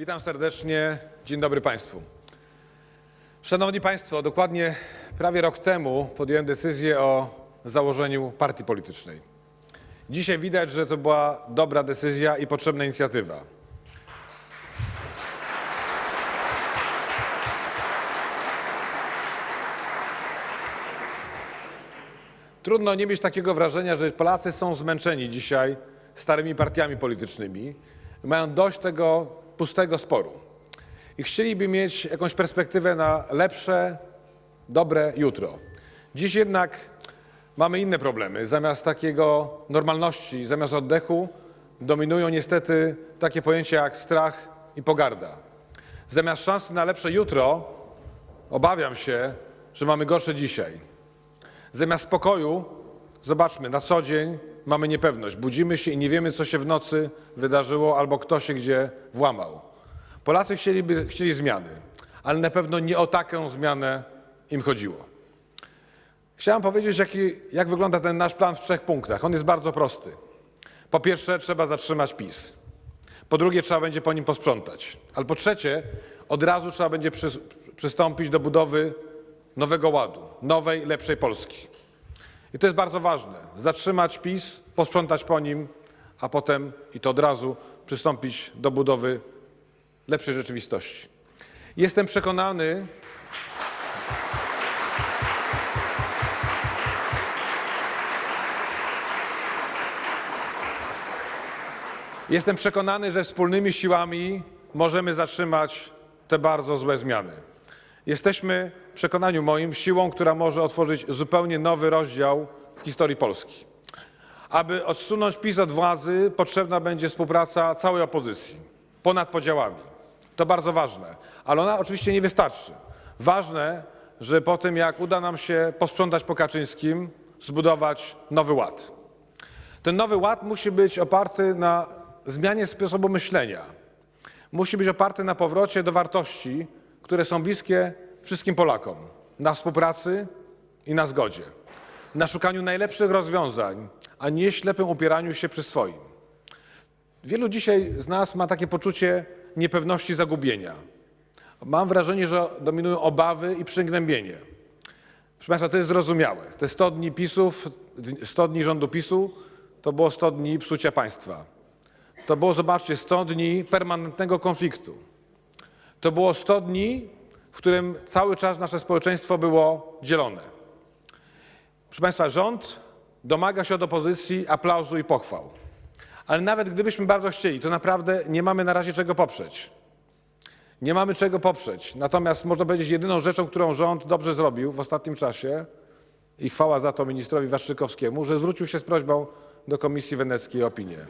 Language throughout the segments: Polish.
Witam serdecznie. Dzień dobry Państwu. Szanowni Państwo, dokładnie prawie rok temu podjąłem decyzję o założeniu partii politycznej. Dzisiaj widać, że to była dobra decyzja i potrzebna inicjatywa. Trudno nie mieć takiego wrażenia, że Polacy są zmęczeni dzisiaj starymi partiami politycznymi. Mają dość tego pustego sporu. I chcieliby mieć jakąś perspektywę na lepsze, dobre jutro. Dziś jednak mamy inne problemy. Zamiast takiego normalności, zamiast oddechu dominują niestety takie pojęcia jak strach i pogarda. Zamiast szansy na lepsze jutro obawiam się, że mamy gorsze dzisiaj. Zamiast spokoju, zobaczmy, na co dzień mamy niepewność. Budzimy się i nie wiemy, co się w nocy wydarzyło albo kto się gdzie włamał. Polacy chcieliby, chcieli zmiany, ale na pewno nie o taką zmianę im chodziło. Chciałem powiedzieć, jaki, jak wygląda ten nasz plan w trzech punktach. On jest bardzo prosty. Po pierwsze, trzeba zatrzymać PiS. Po drugie, trzeba będzie po nim posprzątać. Ale po trzecie, od razu trzeba będzie przy, przystąpić do budowy nowego ładu, nowej, lepszej Polski. I to jest bardzo ważne. Zatrzymać PiS, posprzątać po nim, a potem i to od razu przystąpić do budowy lepszej rzeczywistości. Jestem przekonany, Jestem przekonany, że wspólnymi siłami możemy zatrzymać te bardzo złe zmiany. Jesteśmy w przekonaniu moim siłą, która może otworzyć zupełnie nowy rozdział w historii Polski. Aby odsunąć PiS od władzy, potrzebna będzie współpraca całej opozycji, ponad podziałami. To bardzo ważne, ale ona oczywiście nie wystarczy. Ważne, że po tym, jak uda nam się posprzątać po Kaczyńskim, zbudować nowy ład. Ten nowy ład musi być oparty na zmianie sposobu myślenia. Musi być oparty na powrocie do wartości, które są bliskie wszystkim Polakom. Na współpracy i na zgodzie. Na szukaniu najlepszych rozwiązań, a nie ślepym upieraniu się przy swoim. Wielu dzisiaj z nas ma takie poczucie niepewności zagubienia. Mam wrażenie, że dominują obawy i przygnębienie. Proszę Państwa, to jest zrozumiałe. Te 100 dni PiSów, 100 dni rządu PiSu to było 100 dni psucia państwa. To było, zobaczcie, 100 dni permanentnego konfliktu. To było 100 dni, w którym cały czas nasze społeczeństwo było dzielone. Proszę Państwa, rząd domaga się od opozycji aplauzu i pochwał. Ale nawet gdybyśmy bardzo chcieli, to naprawdę nie mamy na razie czego poprzeć. Nie mamy czego poprzeć. Natomiast można powiedzieć, jedyną rzeczą, którą rząd dobrze zrobił w ostatnim czasie, i chwała za to ministrowi Waszczykowskiemu, że zwrócił się z prośbą do Komisji Weneckiej o opinię.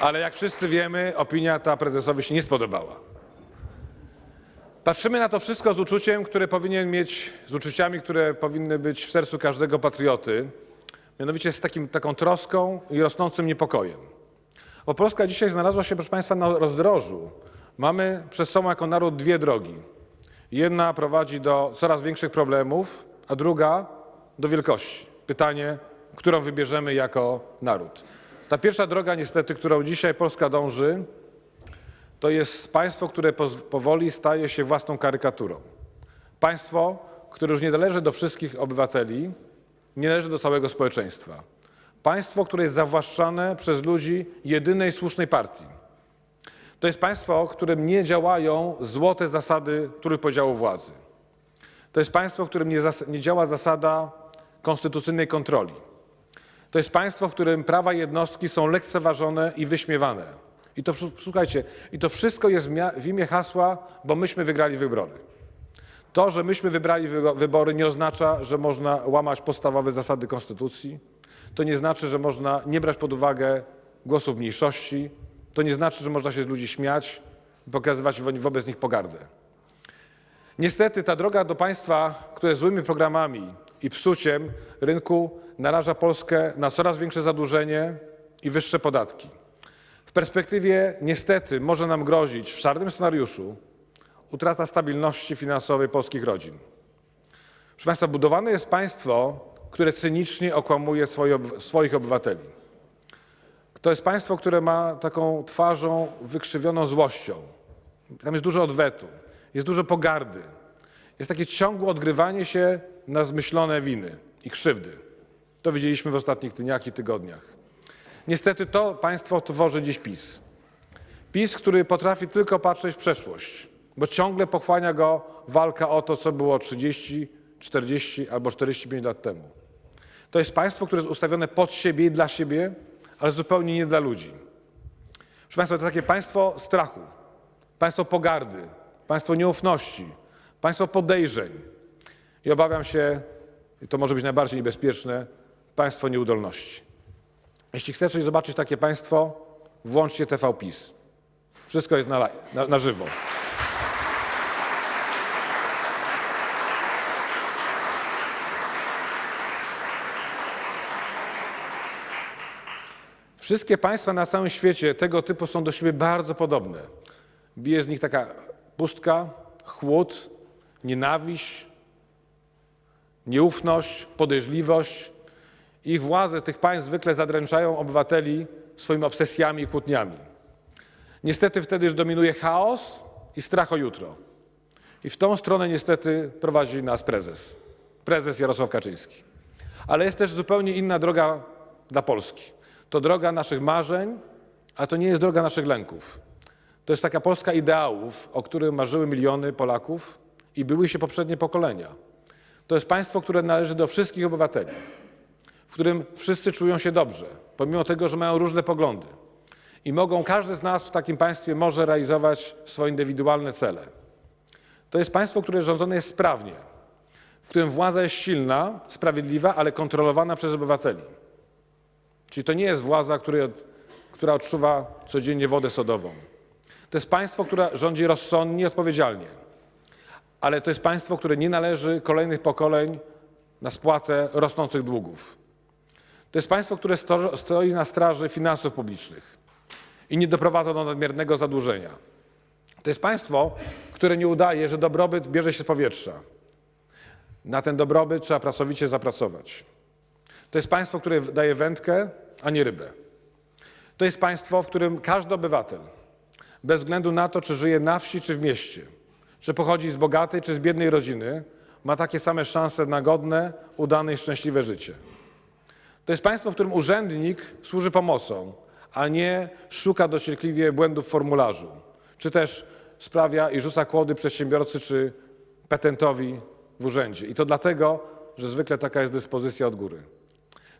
Ale jak wszyscy wiemy, opinia ta prezesowi się nie spodobała. Patrzymy na to wszystko z uczuciem, które powinien mieć, z uczuciami, które powinny być w sercu każdego patrioty, mianowicie z takim, taką troską i rosnącym niepokojem. Bo Polska dzisiaj znalazła się, proszę Państwa, na rozdrożu. Mamy przed sobą jako naród dwie drogi. Jedna prowadzi do coraz większych problemów, a druga do wielkości. Pytanie, którą wybierzemy jako naród. Ta pierwsza droga, niestety, którą dzisiaj Polska dąży, to jest państwo, które powoli staje się własną karykaturą. Państwo, które już nie należy do wszystkich obywateli, nie należy do całego społeczeństwa. Państwo, które jest zawłaszczane przez ludzi jedynej słusznej partii. To jest państwo, w którym nie działają złote zasady trójpodziału władzy. To jest państwo, w którym nie, nie działa zasada konstytucyjnej kontroli. To jest państwo, w którym prawa jednostki są lekceważone i wyśmiewane. I to, słuchajcie, i to wszystko jest w imię hasła, bo myśmy wygrali wybory. To, że myśmy wybrali wybory, nie oznacza, że można łamać podstawowe zasady konstytucji. To nie znaczy, że można nie brać pod uwagę głosów mniejszości. To nie znaczy, że można się z ludzi śmiać i pokazywać wo- wobec nich pogardę. Niestety ta droga do państwa, które złymi programami i psuciem rynku naraża Polskę na coraz większe zadłużenie i wyższe podatki. W perspektywie niestety może nam grozić w czarnym scenariuszu utrata stabilności finansowej polskich rodzin. Proszę Państwa, budowane jest państwo które cynicznie okłamuje swoje, swoich obywateli. To jest państwo, które ma taką twarzą wykrzywioną złością. Tam jest dużo odwetu, jest dużo pogardy, jest takie ciągłe odgrywanie się na zmyślone winy i krzywdy. To widzieliśmy w ostatnich dniach i tygodniach. Niestety to państwo tworzy dziś PiS. PiS, który potrafi tylko patrzeć w przeszłość, bo ciągle pochłania go walka o to, co było 30, 40 albo 45 lat temu. To jest państwo, które jest ustawione pod siebie i dla siebie, ale zupełnie nie dla ludzi. Proszę Państwa, to takie państwo strachu, państwo pogardy, państwo nieufności, państwo podejrzeń i obawiam się, i to może być najbardziej niebezpieczne, państwo nieudolności. Jeśli chcecie zobaczyć takie państwo, włączcie TV PiS. Wszystko jest na, na, na żywo. Wszystkie państwa na całym świecie tego typu są do siebie bardzo podobne. Bije z nich taka pustka, chłód, nienawiść, nieufność, podejrzliwość. Ich władze tych państw zwykle zadręczają obywateli swoimi obsesjami i kłótniami. Niestety wtedy już dominuje chaos i strach o jutro. I w tą stronę niestety prowadzi nas prezes. Prezes Jarosław Kaczyński. Ale jest też zupełnie inna droga dla Polski. To droga naszych marzeń, a to nie jest droga naszych lęków. To jest taka Polska ideałów, o których marzyły miliony Polaków i były się poprzednie pokolenia. To jest państwo, które należy do wszystkich obywateli, w którym wszyscy czują się dobrze, pomimo tego, że mają różne poglądy. I mogą, każdy z nas w takim państwie może realizować swoje indywidualne cele. To jest państwo, które rządzone jest sprawnie, w którym władza jest silna, sprawiedliwa, ale kontrolowana przez obywateli. Czyli to nie jest władza, której, która odczuwa codziennie wodę sodową. To jest państwo, które rządzi rozsądnie odpowiedzialnie. Ale to jest państwo, które nie należy kolejnych pokoleń na spłatę rosnących długów. To jest państwo, które sto, stoi na straży finansów publicznych i nie doprowadza do nadmiernego zadłużenia. To jest państwo, które nie udaje, że dobrobyt bierze się z powietrza. Na ten dobrobyt trzeba pracowicie zapracować. To jest państwo, które daje wędkę, a nie rybę. To jest państwo, w którym każdy obywatel, bez względu na to, czy żyje na wsi, czy w mieście, czy pochodzi z bogatej, czy z biednej rodziny, ma takie same szanse na godne, udane i szczęśliwe życie. To jest państwo, w którym urzędnik służy pomocą, a nie szuka dociekliwie błędów w formularzu, czy też sprawia i rzuca kłody przedsiębiorcy czy petentowi w urzędzie. I to dlatego, że zwykle taka jest dyspozycja od góry.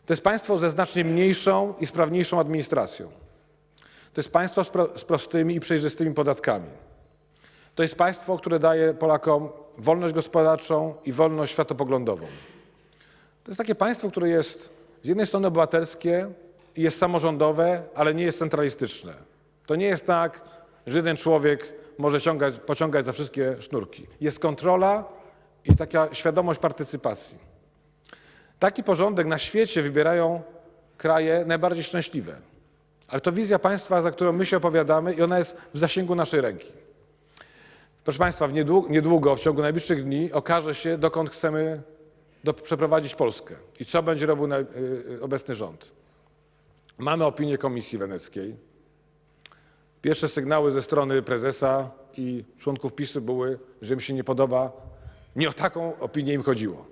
To jest państwo ze znacznie mniejszą i sprawniejszą administracją. To jest państwo z, pro, z prostymi i przejrzystymi podatkami. To jest państwo, które daje Polakom wolność gospodarczą i wolność światopoglądową. To jest takie państwo, które jest z jednej strony obywatelskie jest samorządowe, ale nie jest centralistyczne. To nie jest tak, że jeden człowiek może ciągać, pociągać za wszystkie sznurki. Jest kontrola i taka świadomość partycypacji. Taki porządek na świecie wybierają kraje najbardziej szczęśliwe. Ale to wizja państwa, za którą my się opowiadamy i ona jest w zasięgu naszej ręki. Proszę Państwa, niedługo, niedługo, w ciągu najbliższych dni okaże się, dokąd chcemy do, przeprowadzić Polskę i co będzie robił na, y, y, obecny rząd. Mamy opinię Komisji Weneckiej. Pierwsze sygnały ze strony prezesa i członków PiSu były, że im się nie podoba. Nie o taką opinię im chodziło.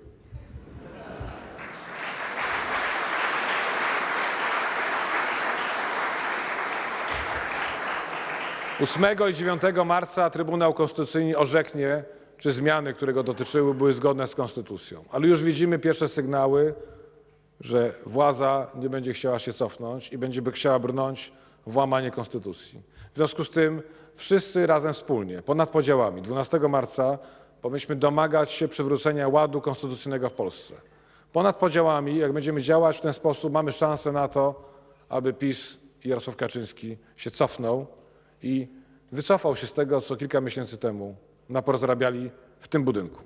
8 i 9 marca Trybunał Konstytucyjny orzeknie, czy zmiany, które go dotyczyły, były zgodne z konstytucją. Ale już widzimy pierwsze sygnały, że władza nie będzie chciała się cofnąć i będzie chciała brnąć w łamanie konstytucji. W związku z tym wszyscy razem wspólnie, ponad podziałami, 12 marca powinniśmy domagać się przywrócenia ładu konstytucyjnego w Polsce. Ponad podziałami, jak będziemy działać w ten sposób, mamy szansę na to, aby PiS i Jarosław Kaczyński się cofnął i wycofał się z tego, co kilka miesięcy temu naporozrabiali w tym budynku.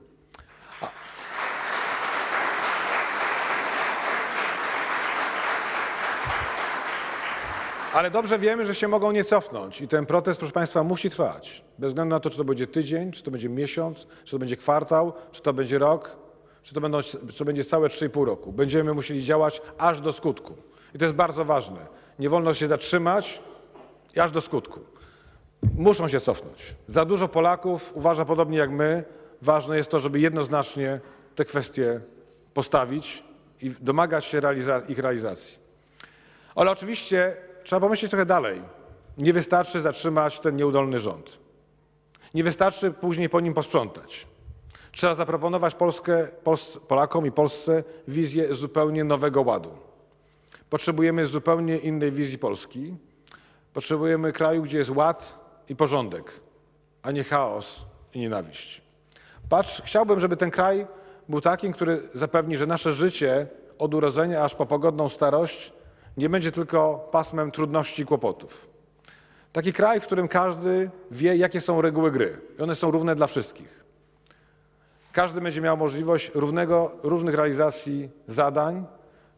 Ale dobrze wiemy, że się mogą nie cofnąć i ten protest, proszę Państwa, musi trwać. Bez względu na to, czy to będzie tydzień, czy to będzie miesiąc, czy to będzie kwartał, czy to będzie rok. czy to, będą, czy to będzie całe 3,5 roku. Będziemy musieli działać aż do skutku. I to jest bardzo ważne. Nie wolno się zatrzymać aż do skutku. Muszą się cofnąć. Za dużo Polaków uważa podobnie jak my. Ważne jest to, żeby jednoznacznie te kwestie postawić i domagać się realiza- ich realizacji. Ale oczywiście trzeba pomyśleć trochę dalej. Nie wystarczy zatrzymać ten nieudolny rząd. Nie wystarczy później po nim posprzątać. Trzeba zaproponować Polskę, Pols, Polakom i Polsce wizję zupełnie nowego ładu. Potrzebujemy zupełnie innej wizji Polski. Potrzebujemy kraju, gdzie jest ład i porządek, a nie chaos i nienawiść. Patrz, chciałbym, żeby ten kraj był takim, który zapewni, że nasze życie od urodzenia aż po pogodną starość nie będzie tylko pasmem trudności i kłopotów. Taki kraj, w którym każdy wie, jakie są reguły gry. I one są równe dla wszystkich. Każdy będzie miał możliwość równego, różnych realizacji zadań,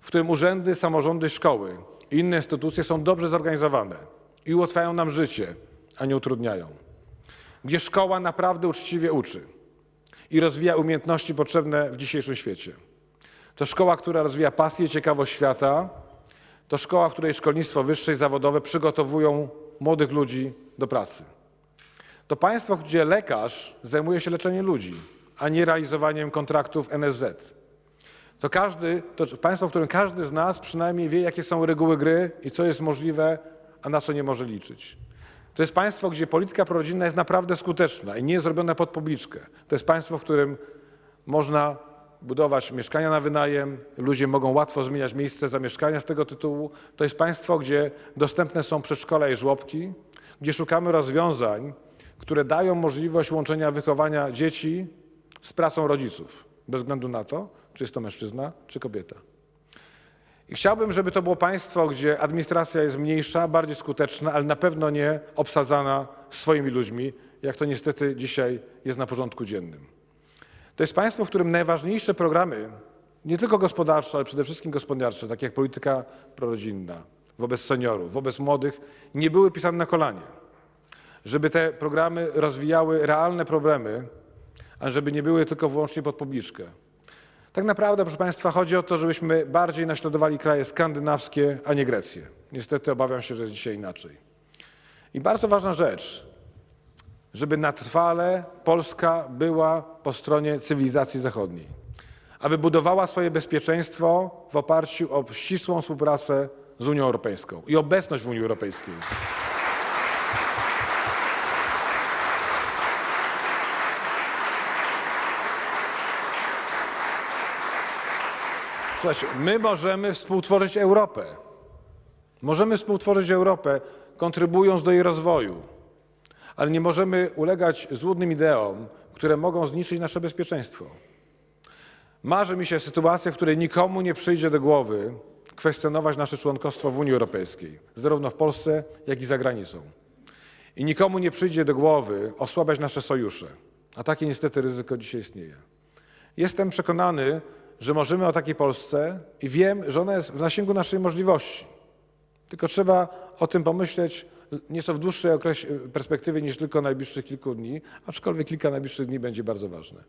w którym urzędy, samorządy, szkoły i inne instytucje są dobrze zorganizowane i ułatwiają nam życie, a nie utrudniają. Gdzie szkoła naprawdę uczciwie uczy i rozwija umiejętności potrzebne w dzisiejszym świecie. To szkoła, która rozwija pasję ciekawość świata. To szkoła, w której szkolnictwo wyższe i zawodowe przygotowują młodych ludzi do pracy. To państwo, gdzie lekarz zajmuje się leczeniem ludzi, a nie realizowaniem kontraktów NSZ. To, każdy, to państwo, w którym każdy z nas przynajmniej wie, jakie są reguły gry i co jest możliwe, a na co nie może liczyć. To jest państwo, gdzie polityka prorodzinna jest naprawdę skuteczna i nie jest zrobiona pod publiczkę. To jest państwo, w którym można budować mieszkania na wynajem, ludzie mogą łatwo zmieniać miejsce zamieszkania z tego tytułu. To jest państwo, gdzie dostępne są przedszkola i żłobki, gdzie szukamy rozwiązań, które dają możliwość łączenia wychowania dzieci z pracą rodziców, bez względu na to, czy jest to mężczyzna, czy kobieta. I chciałbym, żeby to było państwo, gdzie administracja jest mniejsza, bardziej skuteczna, ale na pewno nie obsadzana swoimi ludźmi, jak to niestety dzisiaj jest na porządku dziennym. To jest państwo, w którym najważniejsze programy, nie tylko gospodarcze, ale przede wszystkim gospodarcze, takie jak polityka prorodzinna, wobec seniorów, wobec młodych, nie były pisane na kolanie. Żeby te programy rozwijały realne problemy, a żeby nie były tylko wyłącznie pod publiczkę. Tak naprawdę, proszę Państwa, chodzi o to, żebyśmy bardziej naśladowali kraje skandynawskie, a nie Grecję. Niestety obawiam się, że jest dzisiaj inaczej. I bardzo ważna rzecz, żeby na trwale Polska była po stronie cywilizacji zachodniej. Aby budowała swoje bezpieczeństwo w oparciu o ścisłą współpracę z Unią Europejską i obecność w Unii Europejskiej. My możemy współtworzyć Europę. Możemy współtworzyć Europę, kontrybując do jej rozwoju, ale nie możemy ulegać złudnym ideom, które mogą zniszczyć nasze bezpieczeństwo. Marzy mi się sytuacja, w której nikomu nie przyjdzie do głowy kwestionować nasze członkostwo w Unii Europejskiej, zarówno w Polsce, jak i za granicą. I nikomu nie przyjdzie do głowy osłabiać nasze sojusze, a takie niestety ryzyko dzisiaj istnieje. Jestem przekonany, że marzymy o takiej Polsce i wiem, że ona jest w zasięgu naszej możliwości. Tylko trzeba o tym pomyśleć nieco w dłuższej okresie, perspektywie niż tylko najbliższych kilku dni, aczkolwiek kilka najbliższych dni będzie bardzo ważne.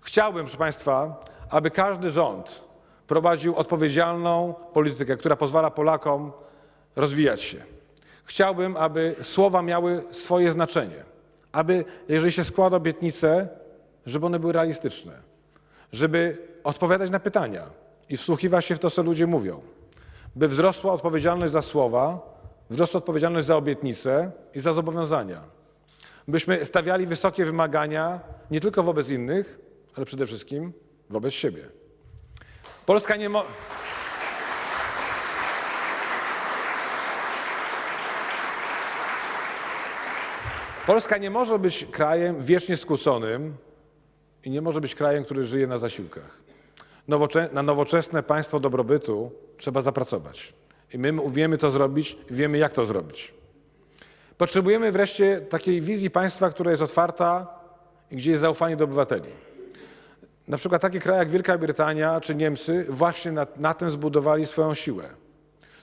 Chciałbym, proszę Państwa, aby każdy rząd prowadził odpowiedzialną politykę, która pozwala Polakom rozwijać się. Chciałbym, aby słowa miały swoje znaczenie, aby, jeżeli się składa obietnice, żeby one były realistyczne, żeby odpowiadać na pytania i wsłuchiwać się w to, co ludzie mówią, by wzrosła odpowiedzialność za słowa, wzrosła odpowiedzialność za obietnice i za zobowiązania. Byśmy stawiali wysokie wymagania nie tylko wobec innych, ale przede wszystkim wobec siebie. Polska nie mo- Polska nie może być krajem wiecznie skłóconym i nie może być krajem, który żyje na zasiłkach. Nowocze- na nowoczesne państwo dobrobytu trzeba zapracować. I my umiemy to zrobić, wiemy jak to zrobić. Potrzebujemy wreszcie takiej wizji państwa, która jest otwarta i gdzie jest zaufanie do obywateli. Na przykład takie kraje jak Wielka Brytania czy Niemcy właśnie na, na tym zbudowali swoją siłę.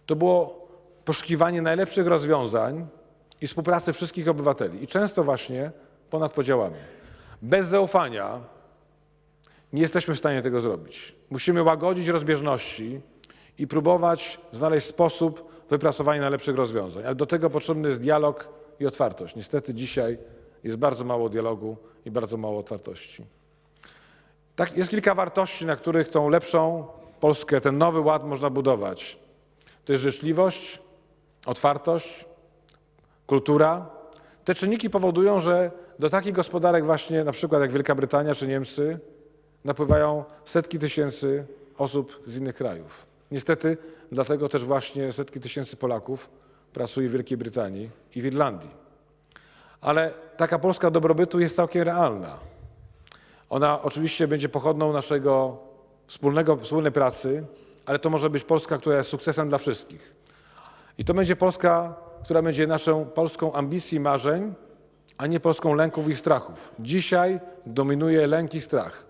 To było poszukiwanie najlepszych rozwiązań i współpracy wszystkich obywateli i często właśnie ponad podziałami. Bez zaufania Nie jesteśmy w stanie tego zrobić. Musimy łagodzić rozbieżności i próbować znaleźć sposób wypracowania najlepszych rozwiązań. Ale do tego potrzebny jest dialog i otwartość. Niestety dzisiaj jest bardzo mało dialogu i bardzo mało otwartości. Tak, jest kilka wartości, na których tą lepszą Polskę, ten nowy ład można budować. To jest życzliwość, otwartość, kultura. Te czynniki powodują, że do takich gospodarek właśnie na przykład jak Wielka Brytania czy Niemcy napływają setki tysięcy osób z innych krajów. Niestety dlatego też właśnie setki tysięcy Polaków pracuje w Wielkiej Brytanii i w Irlandii. Ale taka Polska dobrobytu jest całkiem realna. Ona oczywiście będzie pochodną naszego wspólnego, wspólnej pracy, ale to może być Polska, która jest sukcesem dla wszystkich. I to będzie Polska, która będzie naszą Polską ambicji i marzeń, a nie Polską lęków i strachów. Dzisiaj dominuje lęk i strach.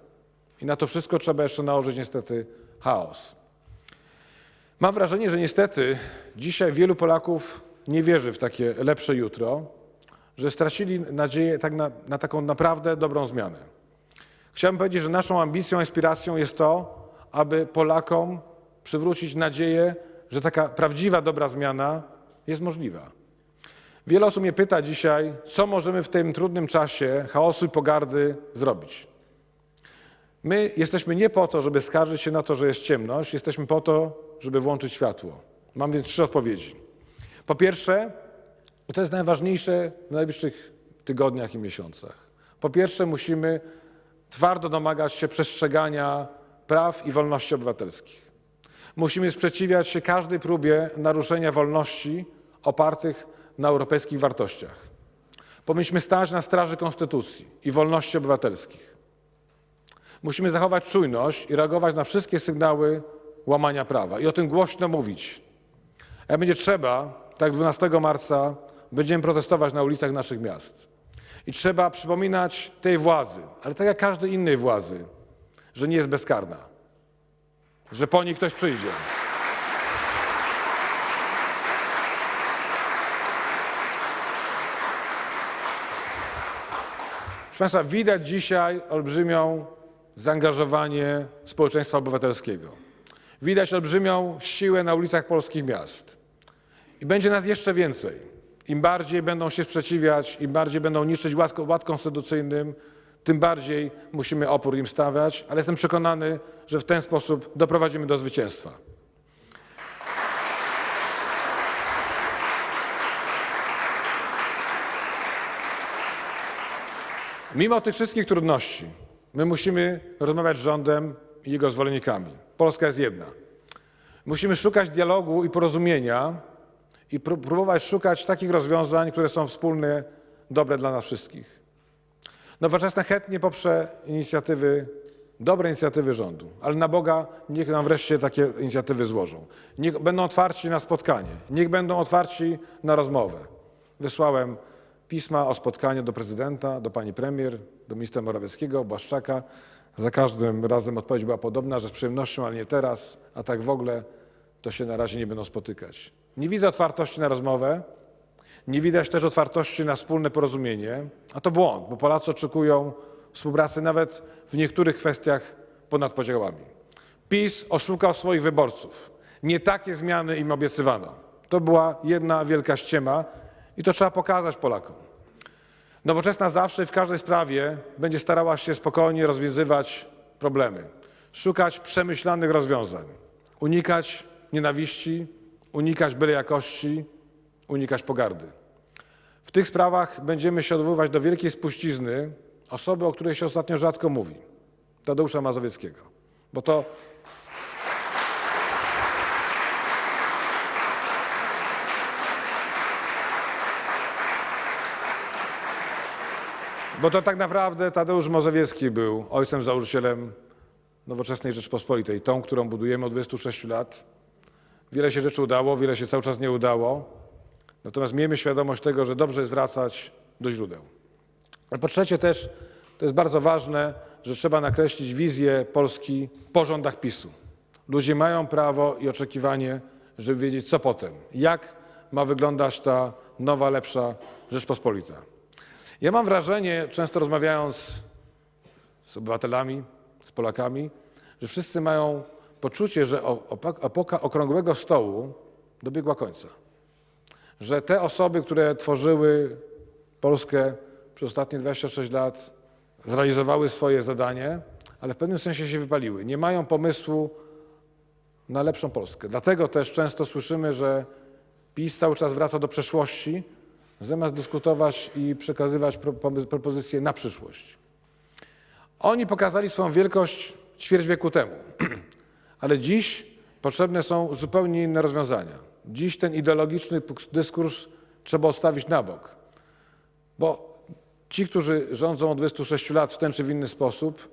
I na to wszystko trzeba jeszcze nałożyć niestety chaos. Mam wrażenie, że niestety dzisiaj wielu Polaków nie wierzy w takie lepsze jutro, że stracili nadzieję tak na, na taką naprawdę dobrą zmianę. Chciałbym powiedzieć, że naszą ambicją, inspiracją jest to, aby Polakom przywrócić nadzieję, że taka prawdziwa dobra zmiana jest możliwa. Wiele osób mnie pyta dzisiaj, co możemy w tym trudnym czasie chaosu i pogardy zrobić. My jesteśmy nie po to, żeby skarżyć się na to, że jest ciemność, jesteśmy po to, żeby włączyć światło. Mam więc trzy odpowiedzi. Po pierwsze, i to jest najważniejsze w najbliższych tygodniach i miesiącach. Po pierwsze, musimy twardo domagać się przestrzegania praw i wolności obywatelskich. Musimy sprzeciwiać się każdej próbie naruszenia wolności opartych na europejskich wartościach. Powinniśmy stać na straży konstytucji i wolności obywatelskich. Musimy zachować czujność i reagować na wszystkie sygnały łamania prawa i o tym głośno mówić. Jak będzie trzeba, tak 12 marca będziemy protestować na ulicach naszych miast. I trzeba przypominać tej władzy, ale tak jak każdej innej władzy, że nie jest bezkarna, że po niej ktoś przyjdzie. Proszę Państwa, widać dzisiaj olbrzymią zaangażowanie społeczeństwa obywatelskiego. Widać olbrzymią siłę na ulicach polskich miast. I będzie nas jeszcze więcej. Im bardziej będą się sprzeciwiać, im bardziej będą niszczyć ład, ład konstytucyjnym, tym bardziej musimy opór im stawiać, ale jestem przekonany, że w ten sposób doprowadzimy do zwycięstwa. Mimo tych wszystkich trudności, my musimy rozmawiać z rządem i jego zwolennikami. Polska jest jedna. Musimy szukać dialogu i porozumienia i pró- próbować szukać takich rozwiązań, które są wspólne, dobre dla nas wszystkich. Nowoczesna chętnie poprze inicjatywy, dobre inicjatywy rządu, ale na Boga niech nam wreszcie takie inicjatywy złożą. Niech będą otwarci na spotkanie, niech będą otwarci na rozmowę. Wysłałem pisma o spotkanie do prezydenta, do pani premier, do ministra Morawieckiego, Błaszczaka. Za każdym razem odpowiedź była podobna, że z przyjemnością, ale nie teraz, a tak w ogóle to się na razie nie będą spotykać. Nie widzę otwartości na rozmowę, nie widać też otwartości na wspólne porozumienie, a to błąd, bo Polacy oczekują współpracy nawet w niektórych kwestiach ponad podziałami. PiS oszukał swoich wyborców. Nie takie zmiany im obiecywano. To była jedna wielka ściema i to trzeba pokazać Polakom. Nowoczesna zawsze i w każdej sprawie będzie starała się spokojnie rozwiązywać problemy, szukać przemyślanych rozwiązań, unikać nienawiści, unikać byle jakości, unikać pogardy. W tych sprawach będziemy się odwoływać do wielkiej spuścizny osoby, o której się ostatnio rzadko mówi Tadeusza Mazowieckiego. Bo to Bo to tak naprawdę Tadeusz Mazowiecki był ojcem założycielem nowoczesnej Rzeczpospolitej, tą, którą budujemy od 26 lat. Wiele się rzeczy udało, wiele się cały czas nie udało. Natomiast miejmy świadomość tego, że dobrze jest wracać do źródeł. Ale po trzecie też, to jest bardzo ważne, że trzeba nakreślić wizję Polski po rządach PiSu. Ludzie mają prawo i oczekiwanie, żeby wiedzieć, co potem, jak ma wyglądać ta nowa, lepsza Rzeczpospolita. Ja mam wrażenie, często rozmawiając z obywatelami, z Polakami, że wszyscy mają poczucie, że epoka okrągłego stołu dobiegła końca. Że te osoby, które tworzyły Polskę przez ostatnie 26 lat, zrealizowały swoje zadanie, ale w pewnym sensie się wypaliły. Nie mają pomysłu na lepszą Polskę. Dlatego też często słyszymy, że PiS cały czas wraca do przeszłości, zamiast dyskutować i przekazywać propozycje na przyszłość. Oni pokazali swoją wielkość ćwierć wieku temu, ale dziś potrzebne są zupełnie inne rozwiązania. Dziś ten ideologiczny dyskurs trzeba odstawić na bok, bo ci, którzy rządzą od 26 lat w ten czy w inny sposób,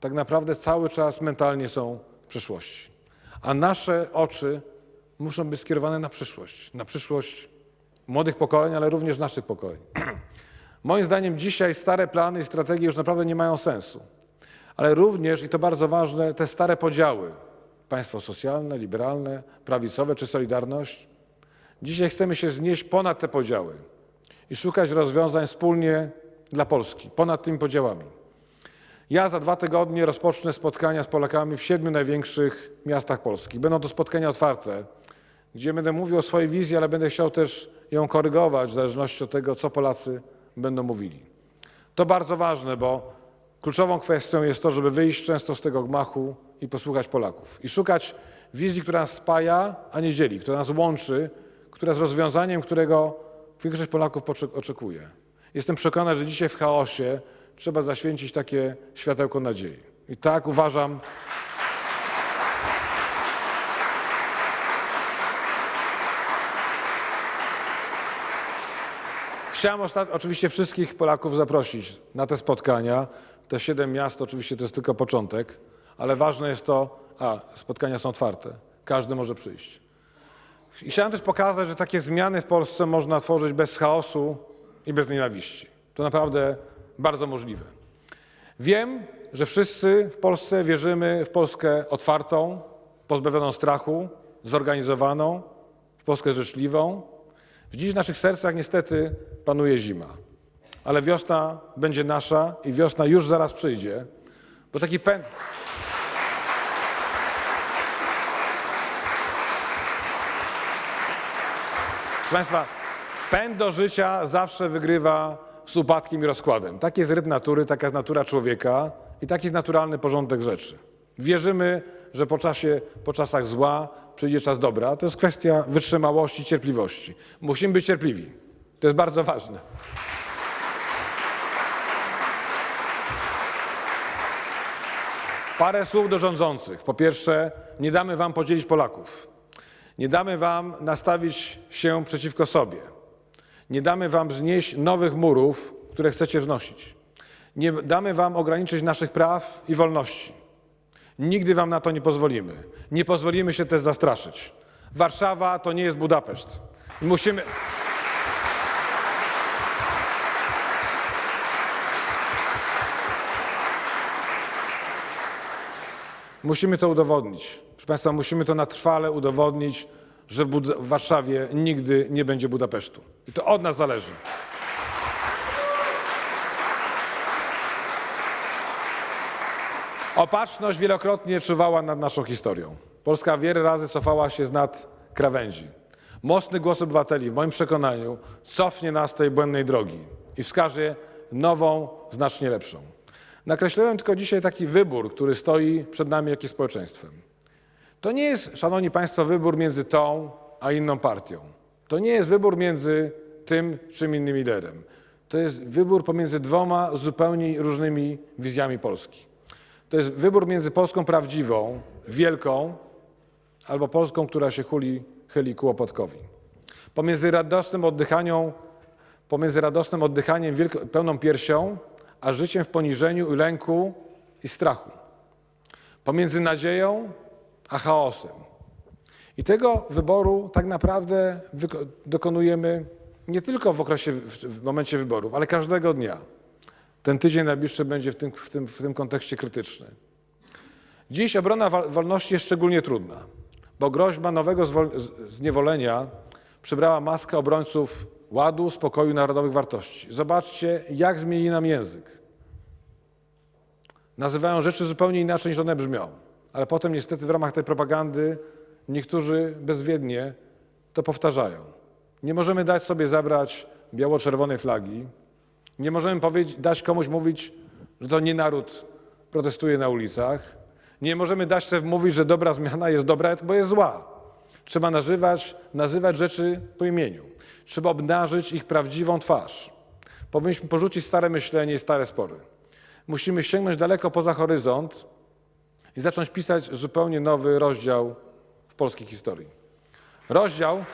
tak naprawdę cały czas mentalnie są w przeszłości. A nasze oczy muszą być skierowane na przyszłość, na przyszłość młodych pokoleń, ale również naszych pokoleń. Moim zdaniem dzisiaj stare plany i strategie już naprawdę nie mają sensu. Ale również, i to bardzo ważne, te stare podziały, państwo socjalne, liberalne, prawicowe czy Solidarność, dzisiaj chcemy się znieść ponad te podziały i szukać rozwiązań wspólnie dla Polski, ponad tymi podziałami. Ja za dwa tygodnie rozpocznę spotkania z Polakami w siedmiu największych miastach Polski. Będą to spotkania otwarte, gdzie będę mówił o swojej wizji, ale będę chciał też ją korygować w zależności od tego, co Polacy będą mówili. To bardzo ważne, bo kluczową kwestią jest to, żeby wyjść często z tego gmachu i posłuchać Polaków. I szukać wizji, która nas spaja, a nie dzieli, która nas łączy, która jest rozwiązaniem, którego większość Polaków oczekuje. Jestem przekonany, że dzisiaj w chaosie trzeba zaświęcić takie światełko nadziei. I tak uważam, Chciałem oczywiście wszystkich Polaków zaprosić na te spotkania. Te siedem miast oczywiście to jest tylko początek, ale ważne jest to, a spotkania są otwarte, każdy może przyjść. I chciałem też pokazać, że takie zmiany w Polsce można tworzyć bez chaosu i bez nienawiści. To naprawdę bardzo możliwe. Wiem, że wszyscy w Polsce wierzymy w Polskę otwartą, pozbawioną strachu, zorganizowaną, w Polskę życzliwą. W dziś naszych sercach niestety panuje zima, ale wiosna będzie nasza i wiosna już zaraz przyjdzie, bo taki pęd. Proszę Państwa, pęd do życia zawsze wygrywa z upadkiem i rozkładem. Tak jest rytm natury, taka jest natura człowieka i taki jest naturalny porządek rzeczy. Wierzymy, że po czasie, po czasach zła przyjdzie czas dobra. To jest kwestia wytrzymałości, cierpliwości. Musimy być cierpliwi. To jest bardzo ważne. Parę słów do rządzących. Po pierwsze, nie damy wam podzielić Polaków. Nie damy wam nastawić się przeciwko sobie. Nie damy wam znieść nowych murów, które chcecie wznosić. Nie damy wam ograniczyć naszych praw i wolności. Nigdy wam na to nie pozwolimy. Nie pozwolimy się też zastraszyć. Warszawa to nie jest Budapeszt. Musimy. Musimy to udowodnić. Proszę Państwa, musimy to na trwale udowodnić, że w, Bud- w Warszawie nigdy nie będzie Budapesztu. I to od nas zależy. Opatrzność wielokrotnie czuwała nad naszą historią. Polska wiele razy cofała się z nad krawędzi. Mocny głos obywateli, w moim przekonaniu, cofnie nas z tej błędnej drogi i wskaże nową, znacznie lepszą. Nakreśliłem tylko dzisiaj taki wybór, który stoi przed nami jakim społeczeństwem. To nie jest, szanowni państwo, wybór między tą a inną partią. To nie jest wybór między tym czym innym liderem. To jest wybór pomiędzy dwoma zupełnie różnymi wizjami Polski. To jest wybór między Polską prawdziwą, wielką, albo Polską, która się huli, chyli ku opłatkowi. Pomiędzy radosnym oddychaniem, pomiędzy radosnym oddychaniem wielko, pełną piersią, a życiem w poniżeniu lęku i strachu. Pomiędzy nadzieją a chaosem. I tego wyboru tak naprawdę dokonujemy nie tylko w okresie, w momencie wyborów, ale każdego dnia. Ten tydzień najbliższy będzie w tym, w tym, w tym kontekście krytyczny. Dziś obrona wolności jest szczególnie trudna, bo groźba nowego zniewolenia przybrała maskę obrońców ładu, spokoju, narodowych wartości. Zobaczcie, jak zmienili nam język. nazywają rzeczy zupełnie inaczej niż one brzmią. Ale potem niestety w ramach tej propagandy niektórzy bezwiednie to powtarzają. Nie możemy dać sobie zabrać biało-czerwonej flagi. Nie możemy dać komuś mówić, że to nie naród protestuje na ulicach. Nie możemy dać sobie mówić, że dobra zmiana jest dobra, bo jest zła. Trzeba nazywać, nazywać rzeczy po imieniu. Trzeba obnażyć ich prawdziwą twarz. Powinniśmy porzucić stare myślenie i stare spory. Musimy sięgnąć daleko poza horyzont i zacząć pisać zupełnie nowy rozdział w polskiej historii. Rozdział,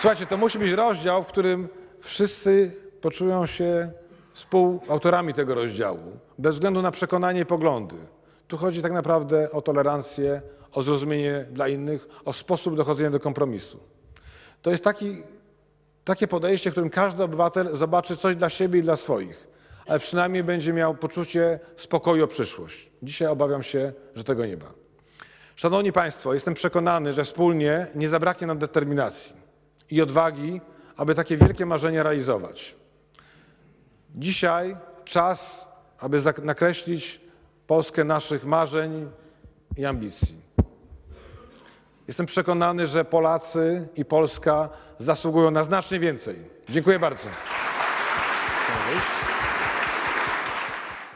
Słuchajcie, to musi być rozdział, w którym wszyscy poczują się współautorami tego rozdziału, bez względu na przekonanie i poglądy. Tu chodzi tak naprawdę o tolerancję, o zrozumienie dla innych, o sposób dochodzenia do kompromisu. To jest taki, takie podejście, w którym każdy obywatel zobaczy coś dla siebie i dla swoich, ale przynajmniej będzie miał poczucie spokoju o przyszłość. Dzisiaj obawiam się, że tego nie ma. Szanowni Państwo, jestem przekonany, że wspólnie nie zabraknie nam determinacji i odwagi, aby takie wielkie marzenia realizować. Dzisiaj czas, aby nakreślić Polskę naszych marzeń i ambicji. Jestem przekonany, że Polacy i Polska zasługują na znacznie więcej. Dziękuję bardzo.